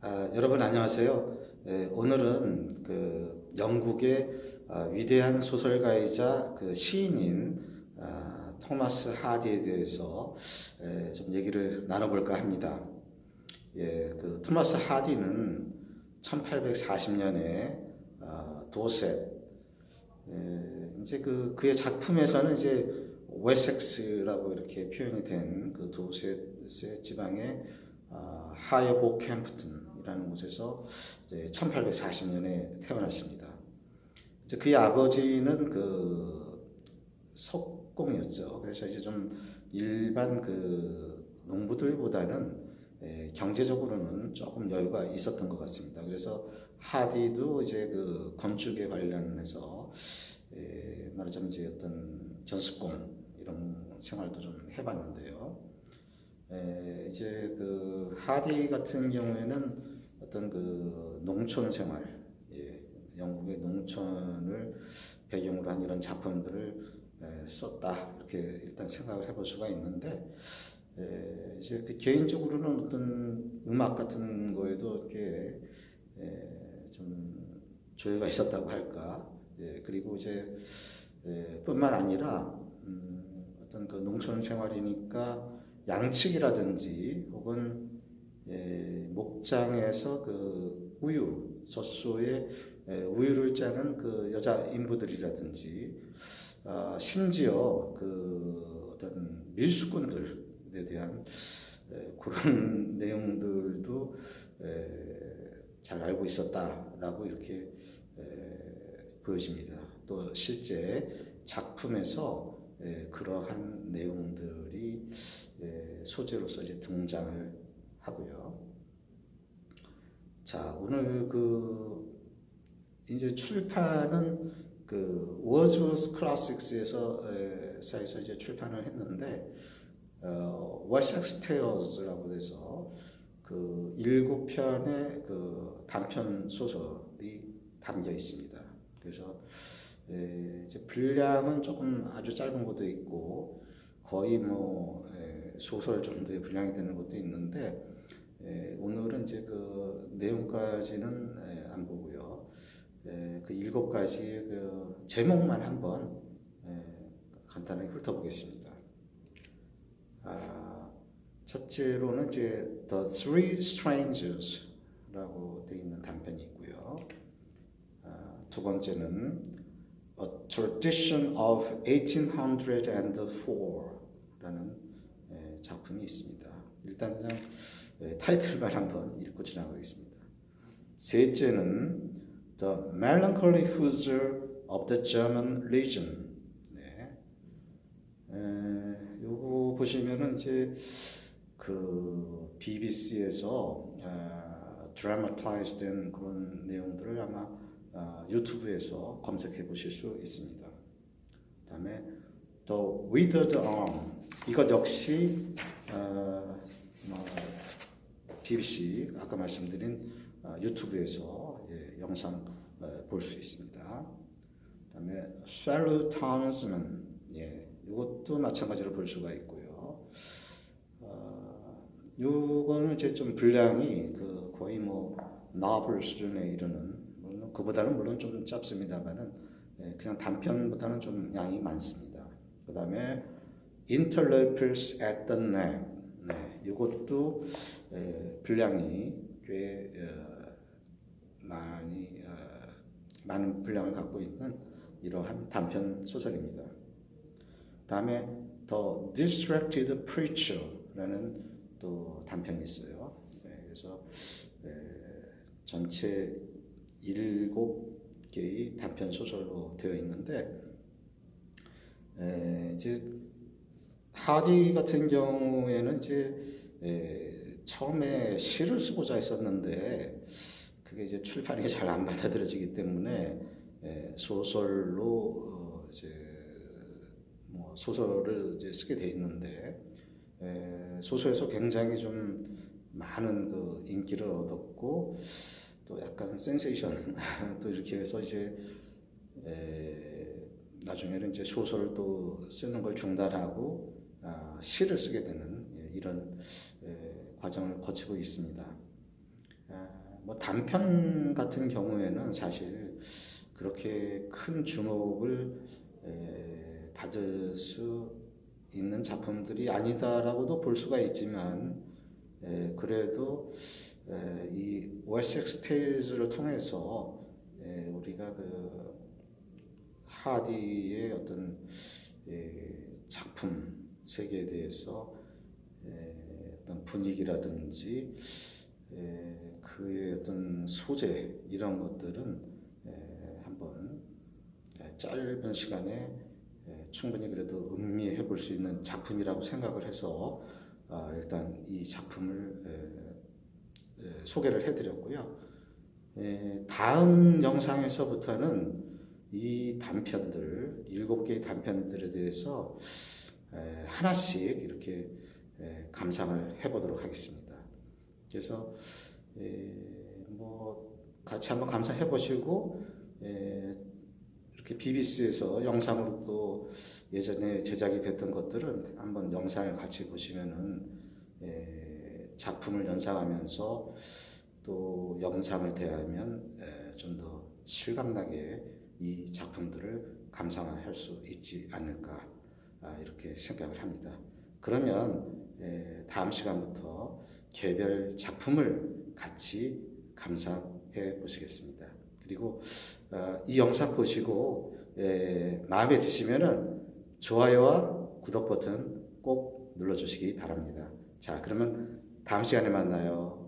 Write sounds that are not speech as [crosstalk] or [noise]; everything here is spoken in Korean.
아, 여러분 안녕하세요. 에, 오늘은 그 영국의 아, 위대한 소설가이자 그 시인인 아, 토마스 하디에 대해서 에, 좀 얘기를 나눠볼까 합니다. 예, 그 토마스 하디는 1840년에 아, 도셋 에, 이제 그 그의 작품에서는 이제 웨섹스라고 이렇게 표현이 된 그 도셋의 지방의 아, 하이보 캠프튼이라는 곳에서 이제 1840년에 태어났습니다. 이제 그의 아버지는 그 석공이었죠. 그래서 이제 좀 일반 그 농부들보다는 에, 경제적으로는 조금 여유가 있었던 것 같습니다. 그래서 하디도 이제 그 건축에 관련해서 에, 말하자면 이제 어떤 견습공 이런 생활도 좀 해봤는데요. 에, 이제 그 하디 같은 경우에는 어떤 그 농촌 생활, 예, 영국의 농촌을 배경으로 한 이런 작품들을 에, 썼다. 이렇게 일단 생각을 해볼 수가 있는데 에, 이제 그 개인적으로는 어떤 음악 같은 거에도 이렇게 에, 좀 조예가 있었다고 할까, 예, 그리고 이제 에, 뿐만 아니라 음, 어떤 그 농촌 생활이니까 양측이라든지 혹은 예, 목장에서 그 우유 젖소에 예, 우유를 짜는 그 여자 인부들이라든지 아, 심지어 그 어떤 밀수꾼들에 대한 예, 그런 [laughs] 내용들도 예, 잘 알고 있었다라고 이렇게 예, 보여집니다. 또 실제 작품에서 예, 그러한 내용들이 예, 소재로서 이제 등장을 하고요. 자, 오늘 그 이제 출판은 그 워즈워스 클래식스에서 에, 사에서 이제 출판을 했는데 어, 워섹스 테어즈라고 해서 그 일곱 편의 그 단편 소설이 담겨 있습니다. 그래서 에, 이제 분량은 조금 아주 짧은 것도 있고 거의 뭐 에, 소설 정도의 분량이 되는 것도 있는데 에, 오늘은 이제 그 내용까지는 에, 안 보고요. 에, 그 일곱 가지의 그 제목만 한번 에, 간단하게 훑어보겠습니다. 아, 첫째로는 이제 The Three Strangers라고 되어 있는 단편이 있고요. 아, 두 번째는 A Tradition of 1804라는 예, 작품이 있습니다. 일단 그냥 예, 타이틀만 한번 읽고 지나가겠습니다. 셋째는 The Melancholy Hussar of the German Legion. 네. 에, 요거 보시면은 이제 그 BBC에서 아, 드라마타이즈된 그런 내용들을 아마 아, 유튜브에서 검색해 보실 수 있습니다. 그다음에 The Withered Arm 이것 역시 어, 뭐, BBC 아까 말씀드린 어, 유튜브에서 예, 영상 어, 볼수 있습니다. 그다음에 Fellow Townsman 예, 이것도 마찬가지로 볼 수가 있고요. 어, 요거는 이제 좀 분량이 그 거의 뭐 나블 수준에 이르는 그보다는 물론 좀 짧습니다만은 예, 그냥 단편보다는 좀 양이 많습니다. 그 다음에 Interlopers at the Neck 네, 이것도 에, 분량이 꽤 어, 많이 어, 많은 분량을 갖고 있는 이러한 단편 소설입니다. 다음에 The Distracted Preacher라는 또 단편이 있어요. 네, 그래서 에, 전체 일곱 개의 단편 소설로 되어 있는데 에, 이제 하디 같은 경우에는 이제 에, 처음에 시를 쓰고자 했었는데 그게 이제 출판이 [laughs] 잘 안 받아들여지기 때문에 에, 소설로 어, 이제 뭐 소설을 이제 쓰게 돼 있는데 에, 소설에서 굉장히 좀 많은 그 인기를 얻었고 또 약간 센세이션 [laughs] 또 이렇게 해서 이제 에, 나중에는 이제 소설도 쓰는 걸 중단하고 아, 시를 쓰게 되는 예, 이런 에, 과정을 거치고 있습니다. 아, 뭐 단편 같은 경우에는 사실 그렇게 큰 주목을 에, 받을 수 있는 작품들이 아니다라고도 볼 수가 있지만 에, 그래도 에, 이 오에섹스 테일즈를 통해서 에, 우리가 그 하디의 어떤 에, 작품 세계에 대해서 에, 어떤 분위기라든지 에, 그의 어떤 소재 이런 것들은 에, 한번 에, 짧은 시간에 에, 충분히 그래도 음미해 볼 수 있는 작품이라고 생각을 해서 아, 일단 이 작품을 소개를 해드렸고요. 에, 다음 영상에서부터는 이 단편들 일곱 개의 단편들에 대해서 에, 하나씩 이렇게 에, 감상을 해보도록 하겠습니다. 그래서 에, 뭐 같이 한번 감상해 보시고 에, 이렇게 BBC에서 영상으로 또 예전에 제작이 됐던 것들은 한번 영상을 같이 보시면은 에, 작품을 연상하면서 또 영상을 대하면 좀 더 실감나게 이 작품들을 감상할 수 있지 않을까 아, 이렇게 생각을 합니다. 그러면 에, 다음 시간부터 개별 작품을 같이 감상해 보시겠습니다. 그리고 어, 이 영상 보시고 에, 마음에 드시면은 좋아요와 구독 버튼 꼭 눌러주시기 바랍니다. 자, 그러면 다음 시간에 만나요.